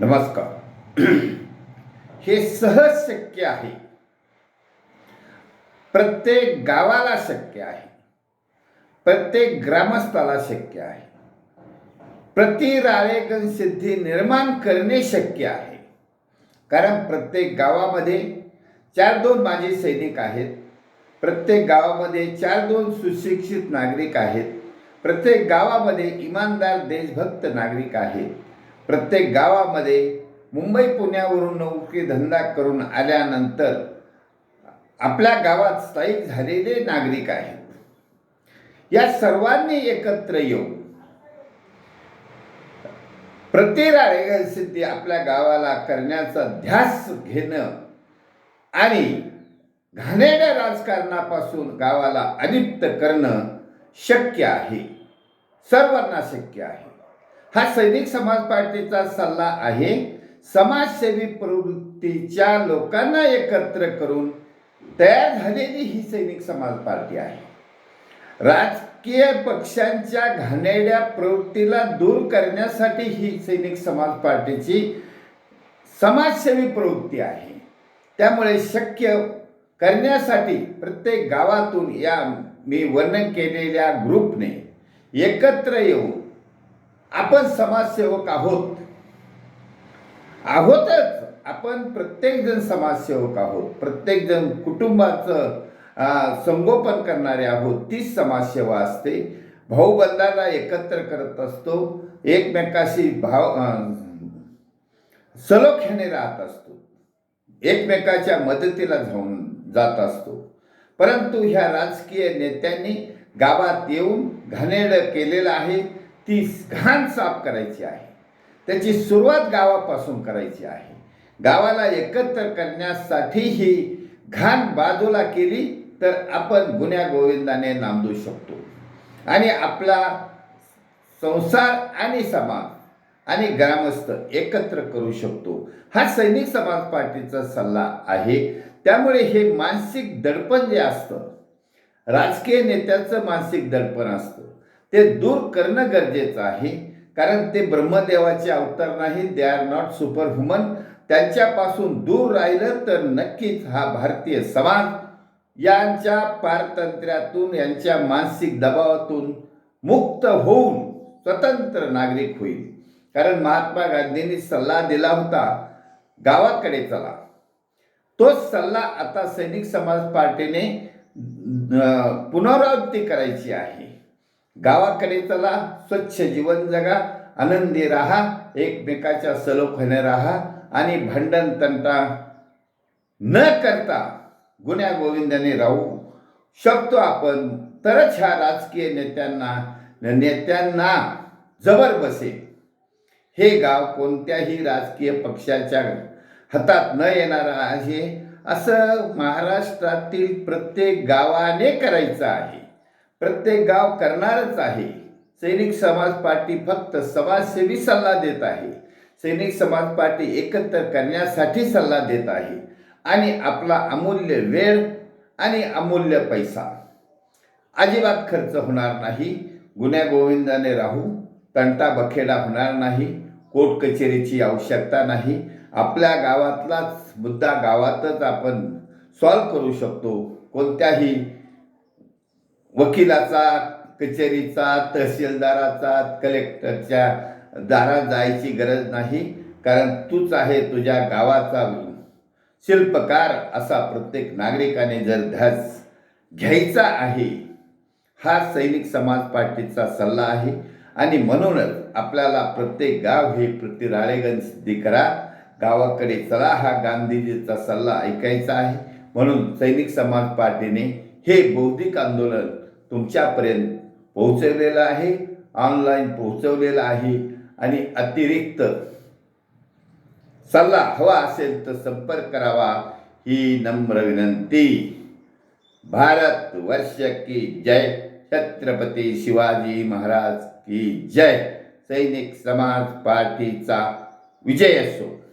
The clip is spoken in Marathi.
नमस्कार. हे सहज शक्य आहे. प्रत्येक गावाला शक्य आहे. प्रत्येक ग्रामस्थाला शक्य आहे. प्रति राळेगण सिद्धी निर्माण करणे शक्य आहे. कारण प्रत्येक गावामध्ये चार दोन माजी सैनिक आहेत. प्रत्येक गावामध्ये चार दोन सुशिक्षित नागरिक आहेत. प्रत्येक गावामध्ये इमानदार देशभक्त नागरिक आहेत. प्रत्येक गावामध्ये मुंबई पुण्यावरून नोकरी धंदा करून आल्यानंतर आपल्या गावात स्थायिक झालेले नागरिक आहेत. या सर्वांनी एकत्र येऊन प्रतिराळे सिद्धी आपल्या गावाला करण्याचा ध्यास घेणं आणि घाणेरड्या राजकारणापासून गावाला अलिप्त करणं शक्य आहे. सर्वांना शक्य आहे. हा सैनिक समाज पार्टीचा सल्ला आहे. समाजसेवी प्रवृत्तीच्या लोकांना एकत्र करून तयार झालेली ही सैनिक समाज पार्टी आहे. राजकीय पक्षांच्या घाणेड्या प्रवृत्तीला दूर करण्यासाठी ही सैनिक समाज पार्टीची समाजसेवी प्रवृत्ती आहे. त्यामुळे शक्य करण्यासाठी प्रत्येक गावातून या मी वर्णन केलेल्या ग्रुपने एकत्र येऊन आपण समाजसेवक आहोत. आहोतच. आपण प्रत्येकजण समाजसेवक आहोत. प्रत्येकजण कुटुंबाचं संगोपन करणारे आहोत. तीच समाजसेवा असते. भाऊबंधाला एकत्र करत असतो. एकमेकाशी भाव सलोख्याने राहत असतो. एकमेकाच्या मदतीला जाऊन जात असतो. परंतु ह्या राजकीय नेत्यांनी गावात येऊन घाणेरडं केलेलं आहे. ती घाण साफ करायची आहे. त्याची सुरुवात गावापासून करायची आहे. गावाला एकत्र करण्यासाठी ही घाण बाजूला केली तर आपण गुन्ह्या गोविंदाने नांदू शकतो. आणि आपला संसार आणि समाज आणि ग्रामस्थ एकत्र करू शकतो. हा सैनिक समाज पार्टीचा सल्ला आहे. त्यामुळे हे मानसिक दडपण जे असतं राजकीय नेत्याचं मानसिक दडपण असतं. ते दूर करणं गरजेचं आहे. कारण ते ब्रह्मदेवाचे अवतार नाही they are not super human त्यांच्यापासून दूर राहिलं तर नक्कीच हा भारतीय समाज यांच्या पारतंत्र्यातून यांच्या मानसिक दबावातून मुक्त होऊन स्वतंत्र नागरिक होईल. कारण महात्मा गांधींनी सल्ला दिला होता गावाकडे चला. तोच सल्ला आता सैनिक समाज पार्टीने पुनरावृत्ती करायची आहे. गावाकडे चला स्वच्छ जीवन जगा आनंदी राहा एकमेकाच्या सलोख्याने राहा आणि भांडण तंटा न करता गुन्ह्या गोविंदाने राहू. शकतो आपण तरच ह्या राजकीय नेत्यांना नेत्यांना जबर बसे. हे गाव कोणत्याही राजकीय पक्षाच्या हातात न येणार आहे असं महाराष्ट्रातील प्रत्येक गावाने करायचं आहे. प्रत्येक गाव करणारच आहे. सैनिक समाज पार्टी फक्त समाजसेवी सल्ला देत आहे. सैनिक समाज पार्टी एकत्र करण्यासाठी सल्ला देत आहे. आणि आपला अमूल्य वेळ आणि अमूल्य पैसा. अजिबात खर्च होणार नाही. गुन्ह्या गोविंदाने राहू. तंटा बखेडा होणार नाही. कोर्ट कचेरीची आवश्यकता नाही. आपल्या गावातलाच मुद्दा गावातच आपण सॉल्व करू शकतो. कोणत्याही वकिलाचा कचेरीचा तहसीलदाराचा कलेक्टरच्या दारात जायची गरज नाही कारण तूच आहे तुझ्या गावाचा शिल्पकार असा प्रत्येक नागरिकाने जर ध्यास घ्यायचा आहे हा सैनिक समाज पार्टीचा सल्ला आहे. आणि म्हणूनच आपल्याला प्रत्येक गाव हे प्रति राळेगण सिद्धी करा. गावाकडे चला हा गांधीजीचा सल्ला ऐकायचा आहे. म्हणून सैनिक समाज पार्टीने हे बौद्धिक आंदोलन तुमच्यापर्यंत पोहोचवलेलं आहे ऑनलाईन पोहोचवलेलं आहे आणि अतिरिक्त सल्ला हवा असेल तर संपर्क करावा ही नम्र विनंती. भारत वर्ष की जय. छत्रपती शिवाजी महाराज की जय. सैनिक समाज पार्टीचा विजय असो.